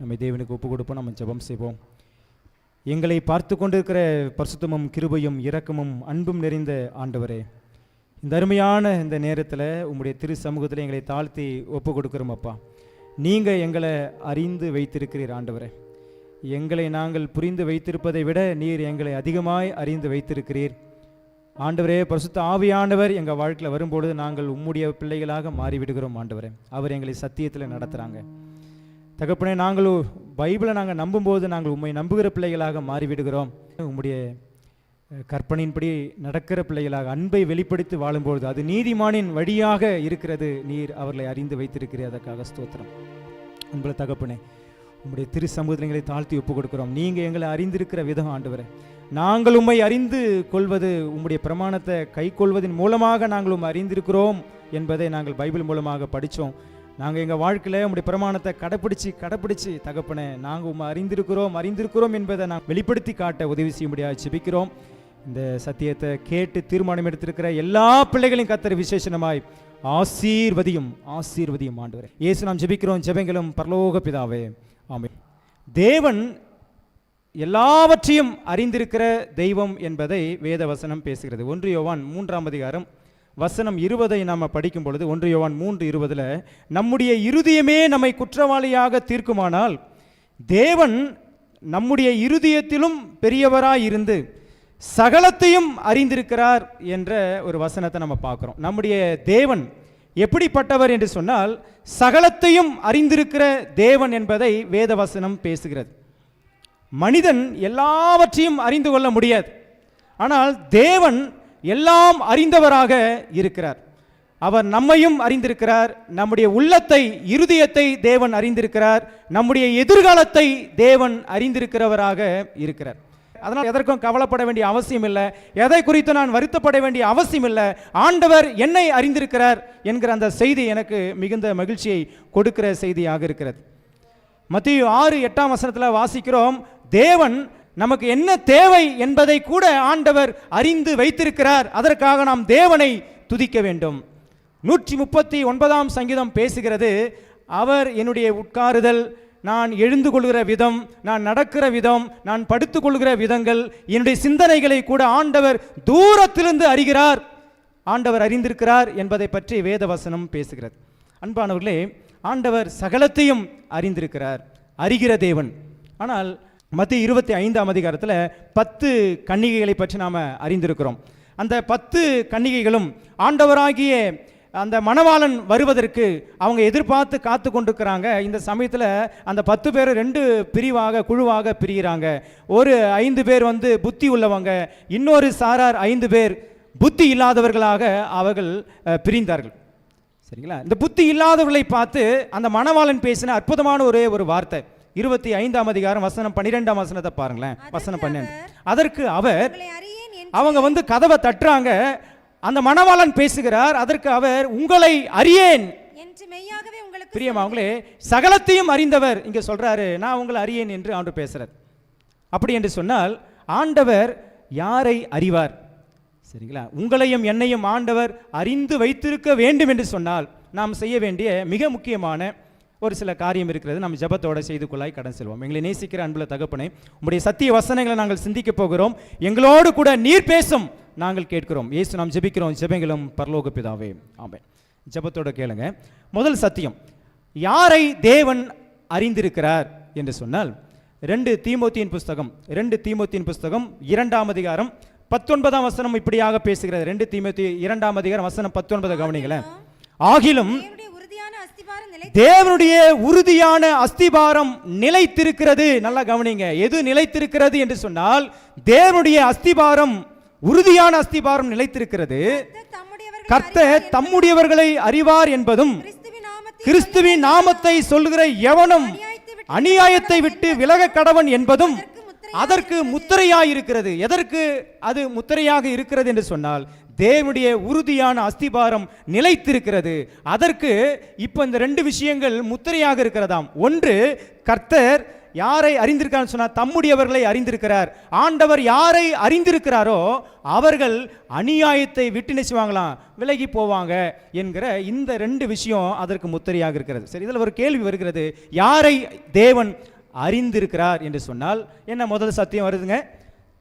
நம்மை தேவனுக்கு ஒப்பு கொடுப்போம் நம்ம ஜபம் செய்வோம். எங்களை பார்த்து கொண்டிருக்கிற பரிசுத்தமும் கிருபையும் இரக்கமும் அன்பும் நிறைந்த ஆண்டவரே இந்த அருமையான இந்த நேரத்தில் உம்முடைய திரு சமூகத்தில் எங்களை தாழ்த்தி ஒப்பு கொடுக்குறோம் அப்பா. நீங்கள் எங்களை அறிந்து வைத்திருக்கிறீர் ஆண்டவரே. எங்களை நாங்கள் புரிந்து வைத்திருப்பதை விட நீர் எங்களை அதிகமாய் அறிந்து வைத்திருக்கிறீர். ஆண்டவரே பரிசுத்த ஆவியானவர் எங்கள் வாழ்க்கையில் வரும்பொழுது நாங்கள் உம்முடைய பிள்ளைகளாக மாறிவிடுகிறோம் ஆண்டவரே. அவர் எங்களை சத்தியத்தில் நடத்துகிறாங்க தகப்பனே நாங்கள் பைபிளை நாங்கள் நம்பும்போது நாங்கள் உம்மை நம்புகிற பிள்ளைகளாக மாறிவிடுகிறோம். உம்முடைய கற்பனையின்படி நடக்கிற பிள்ளைகளாக அன்பை வெளிப்படுத்தி வாழும்பொழுது அது நீதிமானின் வழியாக இருக்கிறது. நீர் அவர்களை அறிந்து வைத்திருக்கிறீர். அதற்காக ஸ்தோத்திரம். உங்களை தகப்பனே உங்களுடைய திரு சமுதிரங்களை தாழ்த்தி ஒப்புக் கொடுக்கிறோம் நீங்கள் எங்களை அறிந்திருக்கிற விதம் ஆண்டவரே. நாங்கள் உம்மை அறிந்து கொள்வது உம்முடைய பிரமாணத்தை கை கொள்வதன் மூலமாக நாங்கள் உண்மை அறிந்திருக்கிறோம் என்பதை நாங்கள் பைபிள் மூலமாக படித்தோம். நாங்கள் எங்கள் வாழ்க்கையில் உங்களுடைய பிரமாணத்தை கடைப்பிடிச்சு கடைப்பிடிச்சு தகப்பனே நாங்கள் உம்மை அறிந்திருக்கிறோம் அறிந்திருக்கிறோம் என்பதை நாங்கள் வெளிப்படுத்தி காட்ட உதவி செய்யும்படியாக ஜெபிக்கிறோம். இந்த சத்தியத்தை கேட்டு தீர்மானம் எடுத்திருக்கிற எல்லா பிள்ளைகளையும் கத்தர் விசேஷமாய் ஆசீர்வதியும் ஆசீர்வதியும் ஆண்டவரே. ஏசு நாம் ஜெபிக்கிறோம் ஜெபங்களும் பரலோக பிதாவே. ஆமை தேவன் எல்லாவற்றையும் அறிந்திருக்கிற தெய்வம் என்பதை வேத வசனம் பேசுகிறது. ஒன்று யோவான் மூன்றாம் அதிகாரம் வசனம் இருபதை நாம் படிக்கும் பொழுது ஒன்று யோவான் மூன்று இருபதில் நம்முடைய இருதயமே நம்மை குற்றவாளியாக தீர்க்குமானால் தேவன் நம்முடைய இருதயத்திலும் பெரியவராய் இருந்து சகலத்தையும் அறிந்திருக்கிறார் என்ற ஒரு வசனத்தை நம்ம பார்க்குறோம். நம்முடைய தேவன் எப்படிப்பட்டவர்? என்று சொன்னால் சகலத்தையும் அறிந்திருக்கிற தேவன் என்பதை வேத வசனம் பேசுகிறது. மனிதன் எல்லாவற்றையும் அறிந்து கொள்ள முடியாது. ஆனால் தேவன் எல்லாம் அறிந்தவராக இருக்கிறார். அவர் நம்மையும் அறிந்திருக்கிறார். நம்முடைய உள்ளத்தை இருதயத்தை தேவன் அறிந்திருக்கிறார். நம்முடைய எதிர்காலத்தை தேவன் அறிந்திருக்கிறவராக இருக்கிறார். அதனால் எதற்கும் கவலைப்பட வேண்டிய அவசியம் இல்லை. எதை குறித்து நான் வருத்தப்பட வேண்டிய அவசியம் இல்லை. ஆண்டவர் என்னை அறிந்திருக்கிறார் என்கிற அந்த செய்தி எனக்கு மிகுந்த மகிழ்ச்சியை கொடுக்கிற செய்தியாக இருக்கிறது. மத்திய ஆறு எட்டாம் வசனத்தில் வாசிக்கிறோம். தேவன் நமக்கு என்ன தேவை என்பதை கூட ஆண்டவர் அறிந்து வைத்திருக்கிறார். அதற்காக நாம் தேவனை துதிக்க வேண்டும். நூற்றி முப்பத்தி ஒன்பதாம் சங்கீதம் பேசுகிறது அவர் என்னுடைய உட்காருதல் நான் எழுந்து கொள்கிற விதம் நான் நடக்கிற விதம் நான் படுத்துக்கொள்கிற விதங்கள் என்னுடைய சிந்தனைகளை கூட ஆண்டவர் தூரத்திலிருந்து அறிகிறார். ஆண்டவர் அறிந்திருக்கிறார் என்பதை பற்றி வேதவசனம் பேசுகிறது. அன்பானவர்களே ஆண்டவர் சகலத்தையும் அறிந்திருக்கிறார். அறிகிற தேவன். ஆனால் மத்திய இருபத்தி ஐந்தாம் அதிகாரத்தில் பத்து கன்னிகைகளை பற்றி நாம் அறிந்திருக்கிறோம். அந்த பத்து கன்னிகைகளும் ஆண்டவராகிய அந்த மணவாளன் வருவதற்கு அவங்க எதிர்பார்த்து காத்து கொண்டிருக்கிறாங்க. இந்த சமயத்தில் அந்த பத்து பேர் ரெண்டு பிரிவாக குழுவாக பிரிகிறாங்க ஒரு ஐந்து பேர் வந்து புத்தி உள்ளவங்க இன்னொரு சாரார் ஐந்து பேர் புத்தி இல்லாதவர்களாக அவர்கள் பிரிந்தார்கள். சரிங்களா? இந்த புத்தி இல்லாதவர்களை பார்த்து அந்த மணவாளன் பேசின அற்புதமான ஒரே ஒரு வார்த்தை. இருபத்தி ஐந்தாம் அதிகாரம் வசனம் பன்னிரெண்டாம் வசனத்தை பாருங்களேன். வசனம் பன்னெண்டு. அதற்கு அவர் அவங்க வந்து கதவை தட்டுறாங்க. அந்த மணவாளன் பேசுகிறார். அதற்கு அவர் உங்களை அறியேன். பிரியமாவங்களே சகலத்தையும் அறிந்தவர். இங்க சொல்றாரு நான் உங்களை அறியேன் என்று ஆண்டு பேசுறார். அப்படி என்று சொன்னால் ஆண்டவர் யாரை அறிவார்? சரிங்களா? உங்களையும் என்னையும் ஆண்டவர் அறிந்து வைத்திருக்க வேண்டும் என்று சொன்னால் நாம் செய்ய வேண்டிய மிக முக்கியமான ஒரு சில காரியம் இருக்கிறது. நம்ம ஜெபத்தோட செய்து கொள்ளாய் கடன் செல்வோம். எங்களை நேசிக்கிற அன்புள்ள தகப்பனே உங்களுடைய சத்திய வசனங்களை நாங்கள் சிந்திக்க போகிறோம். எங்களோடு கூட நீர் பேசும் நாங்கள் கேட்கிறோம். இயேசு நாம் ஜெபிக்கிறோம். ஜெபங்களும் பரலோக பிதாவே. ஆமே ஜெபத்தோட கேளுங்க. முதல் சத்தியம் யாரை தேவன் அறிந்திருக்கிறார் என்று சொன்னால் ரெண்டு தீமோத்தியின் புஸ்தகம் ரெண்டு தீமோத்தியின் புஸ்தகம் இரண்டாம் அதிகாரம் பத்தொன்பதாம் வசனம் இப்படியாக பேசுகிறது. ரெண்டு தீமோத்தி இரண்டாம் அதிகாரம் வசனம் பத்தொன்பது கவனிங்களேன். ஆகிலும் தேவனுடைய உறுதியான அஸ்திபாரம் நிலைத்திருக்கிறது. நல்லா கவனிங்க. எது நிலைத்திருக்கிறது என்று சொன்னால் தேவனுடைய அஸ்திபாரம் உறுதியான அஸ்திபாரம் நிலைத்திருக்கிறது. கர்த்தர் தம்முடையவர்களை அறிவார் என்பதும் கிறிஸ்துவின் நாமத்தை சொல்லுகிற எவனும் அநியாயத்தை விட்டு விலக கடவன் என்பதும் அதற்கு முத்திரையாயிருக்கிறது. எதற்கு அது முத்திரையாக இருக்கிறது என்று சொன்னால் தேவனுடைய உறுதியான அஸ்திபாரம் நிலைத்திருக்கிறது. அதற்கு இப்போ இந்த ரெண்டு விஷயங்கள் முத்திரையாக இருக்கிறதாம். ஒன்று கர்த்தர் யாரை அறிந்திருக்கான்னு சொன்னா தம்முடையவர்களை அறிந்திருக்கிறார். ஆண்டவர் யாரை அறிந்திருக்கிறாரோ அவர்கள் அநியாயத்தை விட்டு நினைச்சுவாங்களாம் விலகி போவாங்க என்கிற இந்த ரெண்டு விஷயம் அதற்கு முத்திரையாக இருக்கிறது. சரி இதில் ஒரு கேள்வி வருகிறது. யாரை தேவன் அறிந்திருக்கிறார் என்று சொன்னால் என்ன முதல் சத்தியம் வருதுங்க?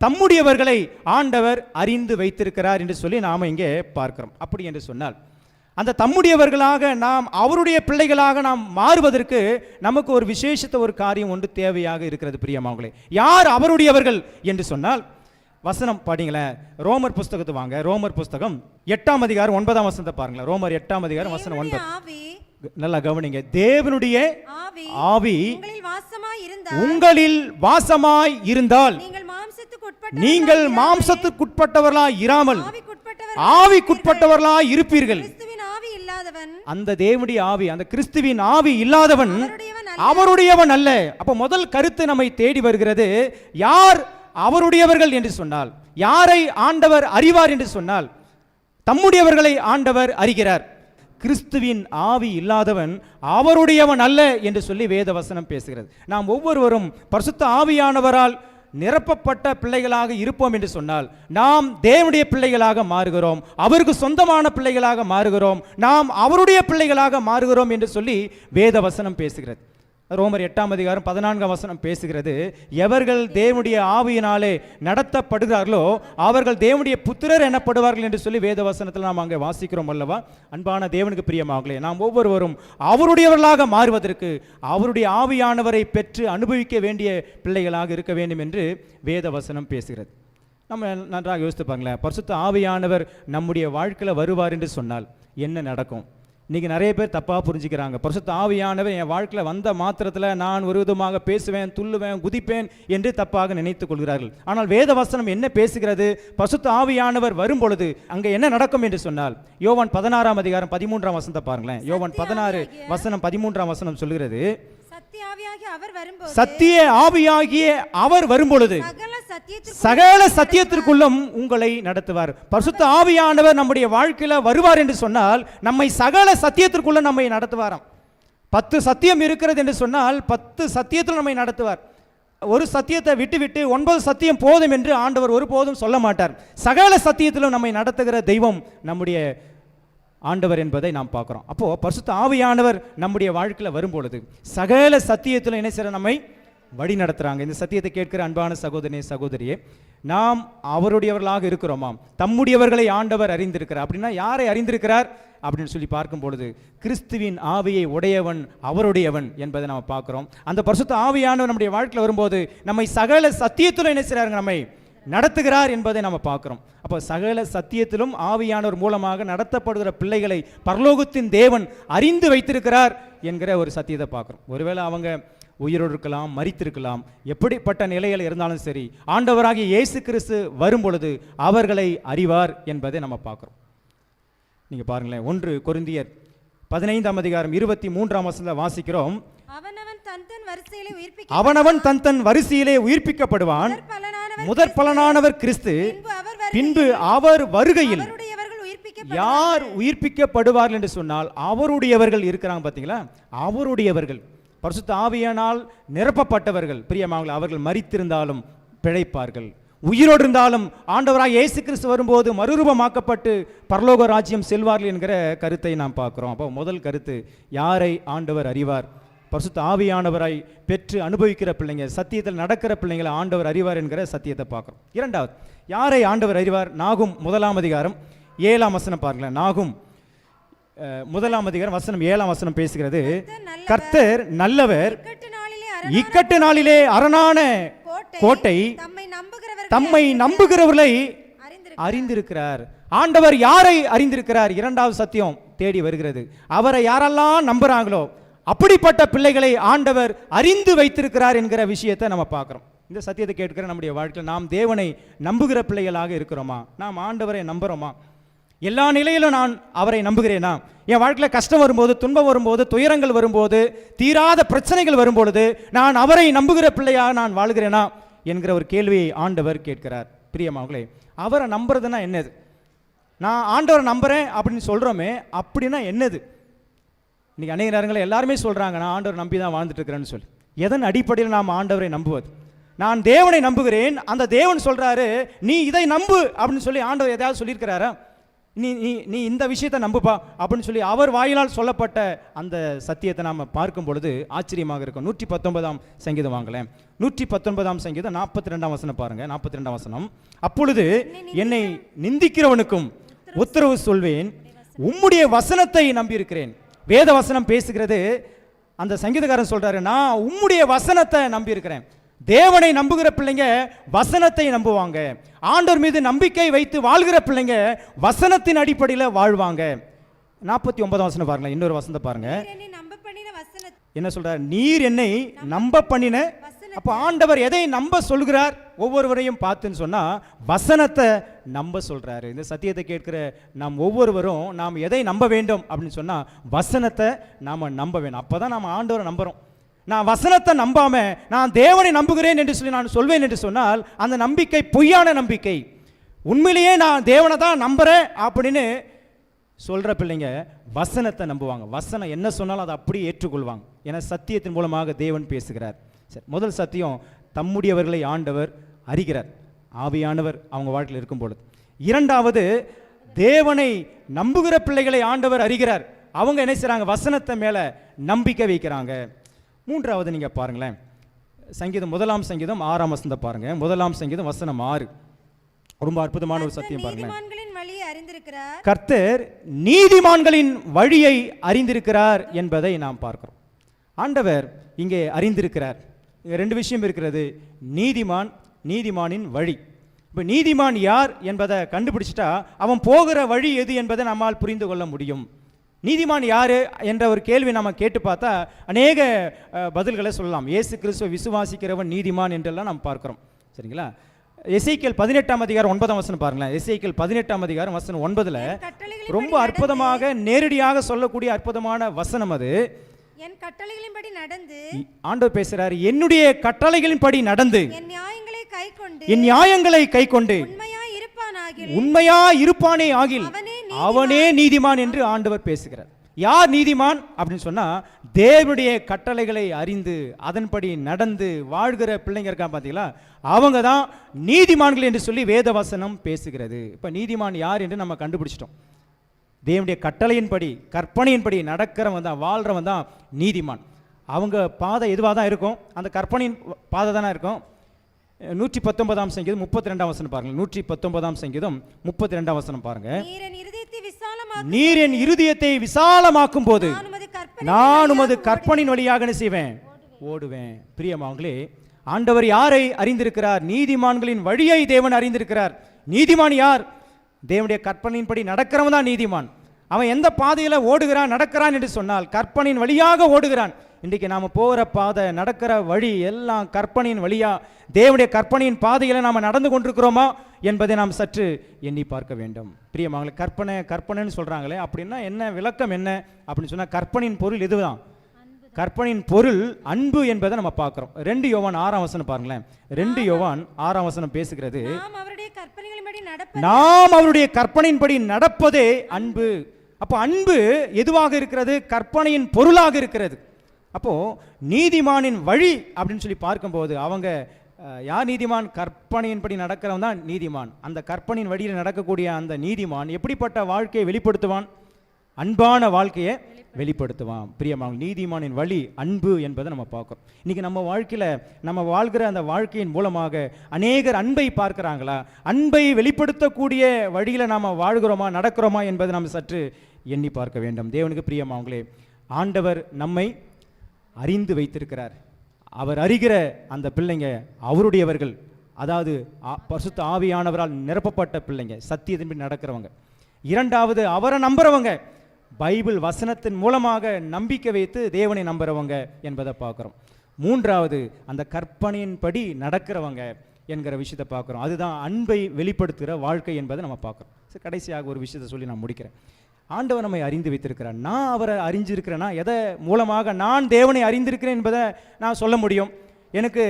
தம்முடையவர்களை ஆண்டவர் அறிந்து வைத்திருக்கிறார் என்று சொல்லி நாம் இங்கே பார்க்கிறோம். அப்படி என்று சொன்னால் அந்த தம்முடையவர்களாக நாம் அவருடைய பிள்ளைகளாக நாம் மாறுவதற்கு நமக்கு ஒரு விசேஷத்த ஒரு காரியம் ஒன்று தேவையாக இருக்கிறது பிரியமாவங்களே யார் அவருடையவர்கள் என்று சொன்னால் வசனம் பாடிங்களேன். ரோமர் புஸ்தகத்தை வாங்க. ரோமர் புஸ்தகம் எட்டாம் அதிகாரம் ஒன்பதாம் வசனத்தை பாருங்களேன். ரோமர் எட்டாம் அதிகாரம் வசனம் ஒன்பது. நல்லா கவனிங்க. தேவனுடைய ஆவி உங்களில் வாசமாய் இருந்தால் நீங்கள் மாம்சத்துக்குட்பட்டவர்களாய் இராமல் ஆவிக்குட்பட்டவர் ஆவிக்குட்பட்டவர்களாய் இருப்பீர்கள். அந்த தேவனுடைய ஆவி அந்த கிறிஸ்துவின் ஆவி இல்லாதவன். அவருடையவன் அல்ல. அப்ப முதல் கருத்து நம்மை தேடி வருகிறது. யார் அவருடையவர்கள் என்று சொன்னால் யாரை ஆண்டவர் அறிவார் என்று சொன்னால் தம்முடையவர்களை ஆண்டவர் அறிகிறார். கிறிஸ்துவின் ஆவி இல்லாதவன் அவருடையவன் அல்ல என்று சொல்லி வேத வசனம் பேசுகிறது. நாம் ஒவ்வொருவரும் பரிசுத்த ஆவியானவரால் நிரப்பப்பட்ட பிள்ளைகளாக இருப்போம் என்று சொன்னால் நாம் தேவனுடைய பிள்ளைகளாக மாறுகிறோம் அவருக்கு சொந்தமான பிள்ளைகளாக மாறுகிறோம் நாம் அவருடைய பிள்ளைகளாக மாறுகிறோம் என்று சொல்லி வேத வசனம் பேசுகிறது. ரோமர் எட்டாம் அதிகாரம் பதினான்காம் வசனம் பேசுகிறது. எவர்கள் தேவனுடைய ஆவியினாலே நடத்தப்படுகிறார்களோ அவர்கள் தேவனுடைய புத்திரர் எனப்படுவார்கள் என்று சொல்லி வேத வசனத்தில் நாம் அங்கே வாசிக்கிறோம் அல்லவா? அன்பான தேவனுக்கு பிரியமாகலே நாம் ஒவ்வொருவரும் அவருடையவர்களாக மாறுவதற்கு அவருடைய ஆவியானவரை பெற்று அனுபவிக்க வேண்டிய பிள்ளைகளாக இருக்க வேண்டும் என்று வேத வசனம் பேசுகிறது. நம்ம நன்றாக யோசித்து பாருங்களேன் பரிசுத்த ஆவியானவர் நம்முடைய வாழ்க்கையில் வருவார் என்று சொன்னால் என்ன நடக்கும்? இன்னைக்கு நிறைய பேர் தப்பாக புரிஞ்சுக்கிறாங்க. பரிசுத்த ஆவியானவர் என் வாழ்க்கையில் வந்த மாத்திரத்தில் நான் ஒரு விதமாக பேசுவேன் துள்ளுவேன் குதிப்பேன் என்று தப்பாக நினைத்துக் கொள்கிறார்கள். ஆனால் வேத வசனம் என்ன பேசுகிறது? பரிசுத்த ஆவியானவர் வரும் பொழுது அங்கே என்ன நடக்கும் என்று சொன்னால் யோவான் பதினாறாம் அதிகாரம் பதிமூன்றாம் வசனத்தை பாருங்களேன். யோவான் பதினாறு வசனம் பதிமூன்றாம் வசனம் சொல்கிறது அவர் வரும்போது சத்திய ஆவியாகிய அவர் வரும்பொழுது சகல சத்தியத்திற்குள்ளும் உங்களை நடத்துவார். பரிசுத்த ஆவியானவர் நம்முடைய வாழ்க்கையில வருவார் என்று சொன்னால் நம்மை சகல சத்தியத்திற்குள்ள நம்மை நடத்துவாராம். பத்து சத்தியம் இருக்கிறது என்று சொன்னால் பத்து சத்தியத்தில் நம்மை நடத்துவார். ஒரு சத்தியத்தை விட்டுவிட்டு ஒன்பது சத்தியம் போதும் என்று ஆண்டவர் ஒருபோதும் சொல்ல மாட்டார். சகல சத்தியத்திலும் நம்மை நடத்துகிற தெய்வம் நம்முடைய ஆண்டவர் என்பதை நாம் பார்க்குறோம். அப்போ பரிசுத்த ஆவியானவர் நம்முடைய வாழ்க்கையில் வரும்பொழுது சகல சத்தியத்தில் என்ன நம்மை வழி நடத்துகிறாங்க இந்த சத்தியத்தை கேட்கிற அன்பான சகோதரனே சகோதரியே நாம் அவருடையவர்களாக இருக்கிறோமாம் தம்முடையவர்களை ஆண்டவர் அறிந்திருக்கிறார். அப்படின்னா யாரை அறிந்திருக்கிறார்? அப்படின்னு சொல்லி பார்க்கும் பொழுது கிறிஸ்துவின் ஆவியை உடையவன் அவருடையவன் என்பதை நாம் பார்க்கிறோம். அந்த பரிசுத்த ஆவியானவர் நம்முடைய வாழ்க்கையில் வரும்போது நம்மை சகல சத்தியத்தில் என்ன நம்மை நடத்துகிறார் என்பதை நம்ம பார்க்கிறோம். அப்போ சகல சத்தியத்திலும் ஆவியானவர் மூலமாக நடத்தப்படுகிற பிள்ளைகளை பரலோகத்தின் தேவன் அறிந்து வைத்திருக்கிறார் என்கிற ஒரு சத்தியத்தை பார்க்குறோம். ஒருவேளை அவங்க உயிரோடு இருக்கலாம் மரித்திருக்கலாம் எப்படிப்பட்ட நிலையில் இருந்தாலும் சரி ஆண்டவராகிய இயேசு கிறிஸ்து வரும் பொழுது அவர்களை அறிவார் என்பதை நம்ம பார்க்குறோம். நீங்கள் பாருங்களேன் ஒன்று கொரிந்தியர் பதினைந்தாம் அதிகாரம் இருபத்தி மூன்றாம் வசனத்தில் வாசிக்கிறோம். அவனவன் தன் தன் வரிசையிலே உயிர்ப்பிக்க அவனவன் தன் தன் வரிசையிலே உயிர்ப்பிக்கப்படுவான். முதற் பலனானவர் கிறிஸ்து. பின்பு அவர் வருகையில் யார் உயிர்ப்பிக்கப்படுவார்கள் என்று சொன்னால் அவருடையவர்கள் இருக்கிறாங்க பார்த்தீங்களா அவருடையவர்கள். பரிசுத்த ஆவியானால் நிரப்பப்பட்டவர்கள். பிரியமாங்களா அவர்கள் மரித்திருந்தாலும் பிழைப்பார்கள். உயிரோடு இருந்தாலும் ஆண்டவராக இயேசு கிறிஸ்து வரும்போது மறுரூபமாக்கப்பட்டு பரலோக ராஜ்யம் செல்வார்கள் என்கிற கருத்தை நாம் பார்க்கிறோம். அப்போ முதல் கருத்து யாரை ஆண்டவர் அறிவார்? பரிசுத்த ஆவியானவராய் பெற்று அனுபவிக்கிற பிள்ளைங்க சத்தியத்தில் நடக்கிற பிள்ளைங்களை ஆண்டவர் அறிவார் என்கிற சத்தியத்தை பார்க்குறோம். இரண்டாவது யாரை ஆண்டவர் அறிவார்? நாகும் முதலாம் அதிகாரம் ஏழாம் வசனம் பாருங்களேன். நாகும் முதலாம் அதிகாரம் வசனம் ஏழாம் வசனம் பேசுகிறது கர்த்தர் நல்லவர் இக்கட்டு நாளிலே அரணான கோட்டை தம்மை நம்புகிறவர் தம்மை நம்புகிறவர்களை அறிந்திரு அறிந்திருக்கிறார். ஆண்டவர் யாரை அறிந்திருக்கிறார்? இரண்டாவது சத்தியம் தேடி வருகிறது. அவரை யாரெல்லாம் நம்புறாங்களோ அப்படிப்பட்ட பிள்ளைகளை ஆண்டவர் அறிந்து வைத்திருக்கிறார் என்கிற விஷயத்தை நம்ம பார்க்குறோம். இந்த சத்தியத்தை கேட்கிற நம்முடைய வாழ்க்கையில் நாம் தேவனை நம்புகிற பிள்ளைகளாக இருக்கிறோமா? நாம் ஆண்டவரை நம்புகிறோமா எல்லா நிலையிலும் நான் அவரை நம்புகிறேனா? என் வாழ்க்கையில் கஷ்டம் வரும்போது துன்பம் வரும்போது துயரங்கள் வரும்போது தீராத பிரச்சனைகள் வரும்பொழுது நான் அவரை நம்புகிற பிள்ளையாக நான் வாழ்கிறேனா? என்கிற ஒரு கேள்வியை ஆண்டவர் கேட்கிறார். பிரியமாங்களே அவரை நம்புறதுன்னா என்னது? நான் ஆண்டவரை நம்புறேன் அப்படின்னு சொல்கிறோமே அப்படின்னா என்னது? இன்னைக்கு அநேக நேரங்களில் எல்லாருமே சொல்கிறாங்க நான் ஆண்டவர் நம்பி தான் வாழ்ந்துட்டு இருக்கிறேன்னு சொல்லி. எதன் அடிப்படையில் நாம் ஆண்டவரை நம்புவது? நான் தேவனை நம்புகிறேன் அந்த தேவன் சொல்கிறாரு நீ இதை நம்பு அப்படின்னு சொல்லி ஆண்டவர் எதையாவது சொல்லியிருக்கிறாரா? நீ நீ நீ இந்த விஷயத்தை நம்புப்பா அப்படின்னு சொல்லி அவர் வாயிலால் சொல்லப்பட்ட அந்த சத்தியத்தை நாம் பார்க்கும் பொழுது ஆச்சரியமாக இருக்கும். நூற்றி பத்தொன்பதாம் சங்கீதம் வாங்கலேன் நூற்றி பத்தொன்பதாம் சங்கீதம் நாற்பத்தி ரெண்டாம் வசனம் பாருங்க நாற்பத்தி ரெண்டாம் வசனம். அப்பொழுது என்னை நிந்திக்கிறவனுக்கும் உத்தரவு சொல்வேன் உம்முடைய வசனத்தை நம்பியிருக்கிறேன். வேத வசனம் பேசுகிறது. அந்த சங்கீதக்காரன் சொல்றாரு நான் உம்முடைய வசனத்தை நம்பியிருக்கிறேன். தேவனை நம்புகிற பிள்ளைங்க வசனத்தை நம்புவாங்க. ஆண்டவர் மீது நம்பிக்கை வைத்து வாழ்கிற பிள்ளைங்க வசனத்தின் அடிப்படையில் வாழ்வாங்க. நாற்பத்தி ஒன்பதாம் வசனம் பாருங்களேன் இன்னொரு வசனத்தை பாருங்க. என்ன சொல்றார்? நீர் என்னை நம்ப பண்ணின அப்போ ஆண்டவர் எதை நம்ப சொல்கிறார்? ஒவ்வொருவரையும் பார்த்துன்னு சொன்னால் வசனத்தை நம்ப சொல்கிறாரு இந்த சத்தியத்தை கேட்கிற நாம் ஒவ்வொருவரும் நாம் எதை நம்ப வேண்டும் அப்படின்னு சொன்னால் வசனத்தை நாம் நம்ப வேணும். அப்போ தான் நாம் ஆண்டவரை நம்புகிறோம் நான் வசனத்தை நம்பாமல் நான் தேவனை நம்புகிறேன் என்று சொல்லி நான் சொல்வேன் என்று சொன்னால் அந்த நம்பிக்கை பொய்யான நம்பிக்கை. உண்மையிலேயே நான் தேவனை தான் நம்புகிறேன் அப்படின்னு சொல்கிற பிள்ளைங்க வசனத்தை நம்புவாங்க. வசனம் என்ன சொன்னாலும் அதை அப்படியே ஏற்றுக்கொள்வாங்க. ஏன்னா சத்தியத்தின் மூலமாக தேவன் பேசுகிறார். சரி முதல் சத்தியம் தம்முடையவர்களை ஆண்டவர் அறிகிறார். ஆவியானவர் அவங்க வாழ்க்கையில் இருக்கும் பொழுது இரண்டாவது தேவனை நம்புகிற பிள்ளைகளை ஆண்டவர் அறிகிறார். அவங்க என்ன செய்றாங்க? வசனத்தை மேல நம்பிக்கை வைக்கிறாங்க. மூன்றாவது நீங்க பாருங்களேன். சங்கீதம் முதலாம் சங்கீதம் ஆறாம் வசனத்தை பாருங்க. முதலாம் சங்கீதம் வசனம் ஆறு. ரொம்ப அற்புதமான ஒரு சத்தியம் பாருங்களேன். நீதிமான்களின் வழியை அறிந்திருக்கிறார். கர்த்தர் நீதிமான்களின் வழியை அறிந்திருக்கிறார் என்பதை நாம் பார்க்கிறோம். ஆண்டவர் இங்கே அறிந்திருக்கிறார். ரெண்டு விஷயம் இருக்கிறது. நீதிமான் நீதிமானின் வழி. இப்போ நீதிமான் யார் என்பதை கண்டுபிடிச்சிட்டா அவன் போகிற வழி எது என்பதை நம்மால் புரிந்து கொள்ள முடியும். நீதிமான் யாரு என்ற ஒரு கேள்வி நம்ம கேட்டு பார்த்தா அநேக பதில்களை சொல்லலாம். இயேசு கிறிஸ்துவ விசுவாசிக்கிறவன் நீதிமான் என்றெல்லாம் நாம் பார்க்கிறோம். சரிங்களா? எசைக்கேல் பதினெட்டாம் அதிகாரம் ஒன்பதாம் வசனம் பாருங்களேன். எசைக்கேல் பதினெட்டாம் அதிகாரம் வசனம் ஒன்பதுல ரொம்ப அற்புதமாக நேரடியாக சொல்லக்கூடிய அற்புதமான வசனம் அது. என் கட்டளைகளின்படி நடந்து ஆண்டவர் பேசுறாரு என்னுடைய கட்டளைகளின்படி நடந்து என் நியாயங்களை கைக்கொண்டு என் நியாயங்களை கைக்கொண்டு உண்மையாய் இருப்பானாகில் உண்மையா இருப்பானே ஆகில் அவனே நீதிமான். என்று ஆண்டவர் பேசுகிறார். யார் நீதிமான் அப்படின்னு சொன்னா தேவனுடைய கட்டளைகளை அறிந்து அதன்படி நடந்து வாழ்கிற பிள்ளைங்க இருக்கான் பார்த்தீங்களா அவங்க தான் நீதிமான்கள் என்று சொல்லி வேதவசனம் பேசுகிறது. இப்போ நீதிமான் யார் என்று நம்ம கண்டுபிடிச்சிட்டோம். தேவனுடைய கட்டளையின்படி கற்பனையின்படி நடக்கிறவன் தான் வாழ்றவன் தான் நீதிமான். அவங்க பாதை எதுவாக தான் இருக்கும்? அந்த கற்பனையின் பாதை தானே இருக்கும்? நூற்றி பத்தொன்பதாம் சங்கீதம் முப்பத்தி ரெண்டாம் வசனம் பாருங்க நூற்றி பத்தொன்பதாம் சங்கீதம் முப்பத்தி ரெண்டாம் வசனம் பாருங்க. நீர் என் இருதயத்தை விசாலமாக்கும் போது நான் உமது கற்பனை நான் உமது கற்பனின் வழியாக என்ன செய்வேன்? ஓடுவேன். பிரியமாங்களே ஆண்டவர் யாரை அறிந்திருக்கிறார்? நீதிமான்களின் வழியை தேவன் அறிந்திருக்கிறார். நீதிமான் யார்? தேவனுடைய கற்பனையின்படி நடக்கிறவன் தான் நீதிமான். அவன் எந்த பாதையில் ஓடுகிறான் நடக்கிறான் என்று சொன்னால் கற்பனையின் வழியாக ஓடுகிறான். இன்றைக்கு நாம் போகிற பாதை நடக்கிற வழி எல்லாம் கற்பனையின் வழியா? தேவனுடைய கற்பனையின் பாதையில் நாம் நடந்து கொண்டிருக்கிறோமா என்பதை நாம் சற்று எண்ணி பார்க்க வேண்டும். பிரியமாங்களே கற்பனை கற்பனைன்னு சொல்கிறாங்களே அப்படின்னா என்ன விளக்கம் என்ன அப்படின்னு சொன்னால் கற்பனையின் பொருள் இதுதான் கற்பனையின் பொருள் அன்பு என்பதை நம்ம பார்க்குறோம். ரெண்டு யோவான் ஆறாம் வசனம் பாருங்களேன். ரெண்டு யோவான் ஆறாம் வசனம் பேசுகிறது. நாம் அவருடைய கற்பனையின்படி நடப்பதே அன்பு. அப்போ அன்பு எதுவாக இருக்கிறது? கற்பனையின் பொருளாக இருக்கிறது. அப்போது நீதிமானின் வழி அப்படின்னு சொல்லி பார்க்கும்போது அவங்க யார் நீதிமான்? கற்பனையின்படி நடக்கிறவன் தான் நீதிமான். அந்த கற்பனையின் வழியில் நடக்கக்கூடிய அந்த நீதிமான் எப்படிப்பட்ட வாழ்க்கையை வெளிப்படுத்துவான்? அன்பான வாழ்க்கையை வெளிப்படுத்துவான். பிரியமாக நீதிமானின் வழி அன்பு என்பதை நம்ம பார்க்குறோம். இன்றைக்கி நம்ம வாழ்க்கையில் நம்ம வாழ்கிற அந்த வாழ்க்கையின் மூலமாக அநேகர் அன்பை பார்க்குறாங்களா? அன்பை வெளிப்படுத்தக்கூடிய வழியில் நாம் வாழ்கிறோமா நடக்கிறோமா என்பதை நாம் சற்று எண்ணி பார்க்க வேண்டும். தேவனுக்கு பிரியமாவங்களே ஆண்டவர் நம்மை அறிந்து வைத்திருக்கிறார். அவர் அறிகிற அந்த பிள்ளைங்க அவருடையவர்கள். அதாவது ஆ- ஆவியானவரால் நிரப்பப்பட்ட பிள்ளைங்க சத்தியத்தின்படி நடக்கிறவங்க. இரண்டாவது அவரை நம்புறவங்க. பைபிள் வசனத்தின் மூலமாக நம்பிக்கை வைத்து தேவனை நம்புகிறவங்க என்பதை பார்க்குறோம். மூன்றாவது அந்த கற்பனையின்படி நடக்கிறவங்க என்கிற விஷயத்தை பார்க்குறோம். அதுதான் அன்பை வெளிப்படுத்துகிற வாழ்க்கை என்பதை நம்ம பார்க்குறோம். சரி கடைசியாக ஒரு விஷயத்தை சொல்லி நான் முடிக்கிறேன். ஆண்டவர் நம்மை அறிந்து வைத்திருக்கிறார். நான் அவரை அறிஞ்சிருக்கிறேன்னா எதை மூலமாக நான் தேவனை அறிந்திருக்கிறேன் என்பதை நான் சொல்ல முடியும். எனக்கு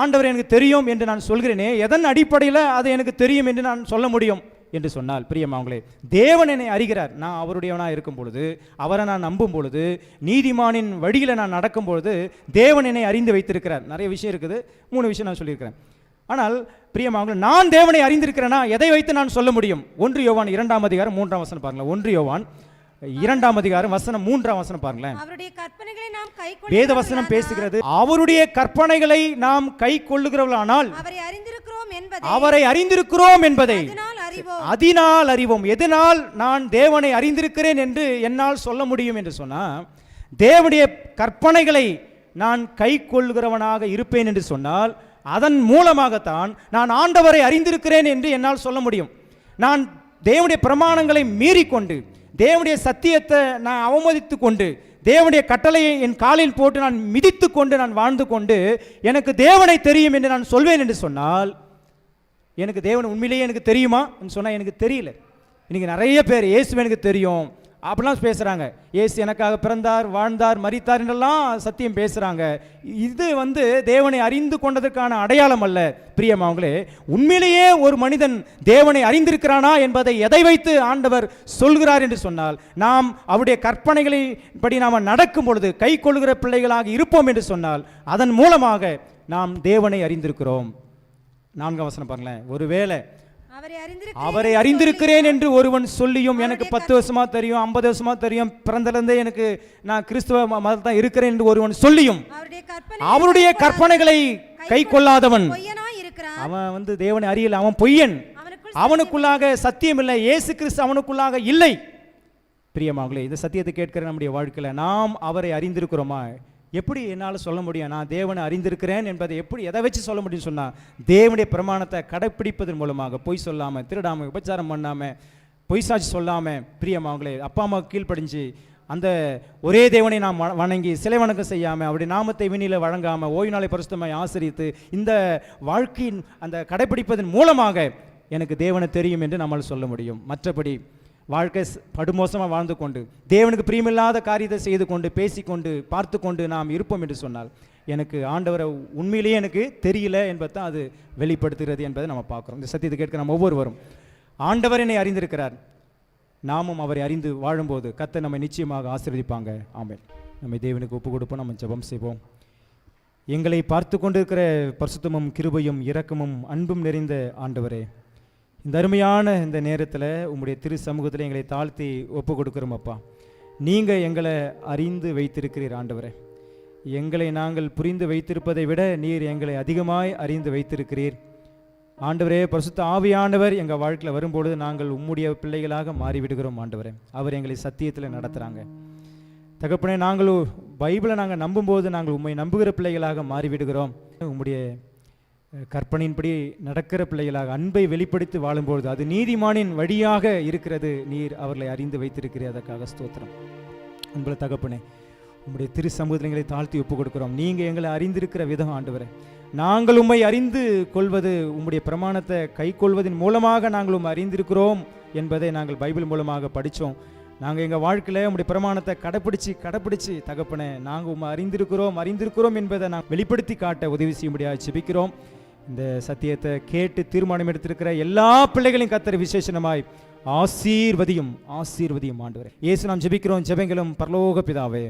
ஆண்டவர் எனக்கு தெரியும் என்று நான் சொல்கிறேனே. எதன் அடிப்படையில் அது எனக்கு தெரியும் என்று நான் சொல்ல முடியும்? என்று சொன்னால் பிரியமாவங்களே தேவன் என்னை அறிகிறார். நான் அவருடையவனாக இருக்கும் பொழுது அவரை நான் நம்பும் பொழுது நீதிமானின் வழியில் நான் நடக்கும் பொழுது தேவன் என்னை அறிந்து வைத்திருக்கிறார். நிறைய விஷயம் இருக்குது. மூணு விஷயம் நான் சொல்லியிருக்கிறேன். ஆனால் பிரியமாவங்களே நான் தேவனை அறிந்திருக்கிறேனா? எதை வைத்து நான் சொல்ல முடியும்? ஒன்று யோவான் இரண்டாம் அதிகாரம் மூன்றாம் வசனம் பாருங்களேன். ஒன்று யோவான் இரண்டாம் அதிகாரம் வசனம் மூன்றாம் வசனம் பாருங்களேன். அவருடைய கற்பனைகளை நாம் கை வேத வசனம் பேசுகிறது. அவருடைய கற்பனைகளை நாம் கை கொள்ளுகிறவர்களானால் அவரை அறிந்திருக்கிறோம் என்பதை அவரை அறிந்திருக்கிறோம் என்பதை அதனால் அறிவோம். எதனால் நான் தேவனை அறிந்திருக்கிறேன் என்று என்னால் சொல்ல முடியும் என்று சொன்னால் தேவனுடைய கற்பனைகளை நான் கை கொள்கிறவனாக இருப்பேன் என்று சொன்னால் அதன் மூலமாகத்தான் நான் ஆண்டவரை அறிந்திருக்கிறேன் என்று என்னால் சொல்ல முடியும். நான் தேவனுடைய பிரமாணங்களை மீறிக்கொண்டு தேவனுடைய சத்தியத்தை நான் அவமதித்து கொண்டு தேவனுடைய கட்டளையை என் காலில் போட்டு நான் மிதித்து கொண்டு நான் வாழ்ந்து கொண்டு எனக்கு தேவனை தெரியும் என்று நான் சொல்வேன் என்று சொன்னால் எனக்கு தேவன் உண்மையிலேயே எனக்கு தெரியுமா? சொன்னால் எனக்கு தெரியல. இன்றைக்கி நிறைய பேர் இயேசு எனக்கு தெரியும். அப்படிலாம் பேசுகிறாங்க ஏசு எனக்காக பிறந்தார் வாழ்ந்தார் மறித்தார் என்றெல்லாம் சத்தியம் பேசுகிறாங்க இது வந்து தேவனை அறிந்து கொண்டதற்கான அடையாளம் அல்ல. பிரியமாவங்களே உண்மையிலேயே ஒரு மனிதன் தேவனை அறிந்திருக்கிறானா என்பதை எதை வைத்து ஆண்டவர் சொல்கிறார் என்று சொன்னால் நாம் அவருடைய கற்பனைகளை படி நாம் நடக்கும் பொழுது கை கொள்கிற பிள்ளைகளாக இருப்போம் என்று சொன்னால் அதன் மூலமாக நாம் தேவனை அறிந்திருக்கிறோம். நான்காம் வசனம் பாருங்களேன். ஒருவேளை அவரை அறிந்திருக்கிறேன் அவரை அறிந்திருக்கிறேன் என்று ஒருவன் சொல்லியும் எனக்கு பத்து வருஷமா தெரியும் ஐம்பது வருஷமா தெரியும் பிறந்திலிருந்தே எனக்கு நான் கிறிஸ்துவ மதத்தில் தான் இருக்கிறேன் என்று ஒருவன் சொல்லியும் அவருடைய கற்பனை அவருடைய கற்பனைகளை கை கொள்ளாதவன் அவன் வந்து தேவனை அறியல அவன் பொய்யன். அவனுக்குள் அவனுக்குள்ளாக சத்தியம் இல்லை இயேசு கிறிஸ்து அவனுக்குள்ளாக இல்லை. பிரியமாங்களே இந்த சத்தியத்தை கேட்கிற நம்முடைய வாழ்க்கையில் நாம் அவரை அறிந்திருக்கிறோமா? எப்படி என்னால் சொல்ல முடியும்? நான் தேவனை அறிந்திருக்கிறேன் என்பதை எப்படி எதை வச்சு சொல்ல முடியும்னு சொன்னால் தேவனுடைய பிரமாணத்தை கடைப்பிடிப்பதன் மூலமாக. பொய் சொல்லாமல் திருடாமல் உபச்சாரம் பண்ணாமல் பொய் சாட்சி சொல்லாமல் பிரியமாங்களே அப்பா அம்மா கீழ்ப்படிஞ்சு அந்த ஒரே தேவனை நாம் வணங்கி சிலை வணக்கம் செய்யாமல் அவருடைய நாமத்தை வினியில் வழங்காமல் ஓய்வு நாளை பரிசுத்தமாய் ஆசரித்து இந்த வாழ்க்கையின் அந்த கடைப்பிடிப்பதன் மூலமாக எனக்கு தேவனை தெரியும் என்று நம்மால் சொல்ல முடியும். மற்றபடி வாழ்க்கை படுமோசமாக வாழ்ந்து கொண்டு தேவனுக்கு பிரியமில்லாத காரியத்தை செய்து கொண்டு பேசிக்கொண்டு பார்த்து கொண்டு நாம் இருப்போம் என்று சொன்னால் எனக்கு ஆண்டவரை உண்மையிலேயே எனக்கு தெரியல என்பதை தான் அது வெளிப்படுத்துகிறது என்பதை நம்ம பார்க்குறோம். இந்த சத்தியத்தை கேட்க நம்ம ஒவ்வொருவரும் ஆண்டவர் என்னை அறிந்திருக்கிறார். நாமும் அவரை அறிந்து வாழும்போது கத்தை நம்மை நிச்சயமாக ஆசீர்வதிப்பாங்க. ஆமே நம்மை தேவனுக்கு ஒப்பு கொடுப்போம் நம்ம ஜெபம் செய்வோம். எங்களை பார்த்து கொண்டிருக்கிற பரிசுத்தமும் கிருபையும் இரக்கமும் அன்பும் நிறைந்த ஆண்டவரே இந்த அருமையான இந்த நேரத்தில் உங்களுடைய திரு சமூகத்தில் எங்களை தாழ்த்தி ஒப்பு கொடுக்குறோம் அப்பா. நீங்கள் எங்களை அறிந்து வைத்திருக்கிறீர் ஆண்டவரே. எங்களை நாங்கள் புரிந்து வைத்திருப்பதை விட நீர் எங்களை அதிகமாய் அறிந்து வைத்திருக்கிறீர். ஆண்டவரே பரிசுத்த ஆவியானவர் எங்கள் வாழ்க்கையில் வரும்பொழுது நாங்கள் உம்முடைய பிள்ளைகளாக மாறிவிடுகிறோம் ஆண்டவரே. அவர் எங்களை சத்தியத்தில் நடத்துகிறாங்க தகப்பனே நாங்கள் பைபிளை நாங்கள் நம்பும்போது நாங்கள் உண்மை நம்புகிற பிள்ளைகளாக மாறிவிடுகிறோம். உம்முடைய கற்பனையின்படி நடக்கிற பிள்ளைகளாக அன்பை வெளிப்படுத்தி வாழும்பொழுது அது நீதிமானின் வழியாக இருக்கிறது நீர் அவர்களை அறிந்து வைத்திருக்கிறீர் அதற்காக ஸ்தோத்திரம். அன்புல தகப்பனே உங்களுடைய திரு சமுதிரங்களை தாழ்த்தி ஒப்புக் கொடுக்குறோம். நீங்கள் எங்களை அறிந்திருக்கிற விதம் ஆண்டு நாங்கள் உம்மை அறிந்து கொள்வது உம்முடைய பிரமாணத்தை கை கொள்வதன் மூலமாக நாங்கள் உம்மை அறிந்திருக்கிறோம் என்பதை நாங்கள் பைபிள் மூலமாக படித்தோம் நாங்கள் எங்கள் வாழ்க்கையில் உங்களுடைய பிரமாணத்தை கடைப்பிடிச்சு கடைப்பிடிச்சு தகப்பனே நாங்கள் உம்மை அறிந்திருக்கிறோம் அறிந்திருக்கிறோம் என்பதை நான் வெளிப்படுத்தி காட்ட உதவி செய்யும்படியாக செபிக்கிறோம் இந்த சத்தியத்தை கேட்டு தீர்மானம் எடுத்திருக்கிற எல்லா பிள்ளைகளையும் கத்தர் விசேஷமாய் ஆசீர்வதியும் ஆசீர்வதியும் ஆண்டவரே. இயேசு நாம் ஜெபிக்கிறோம் ஜெபங்களும் பரலோக பிதாவே.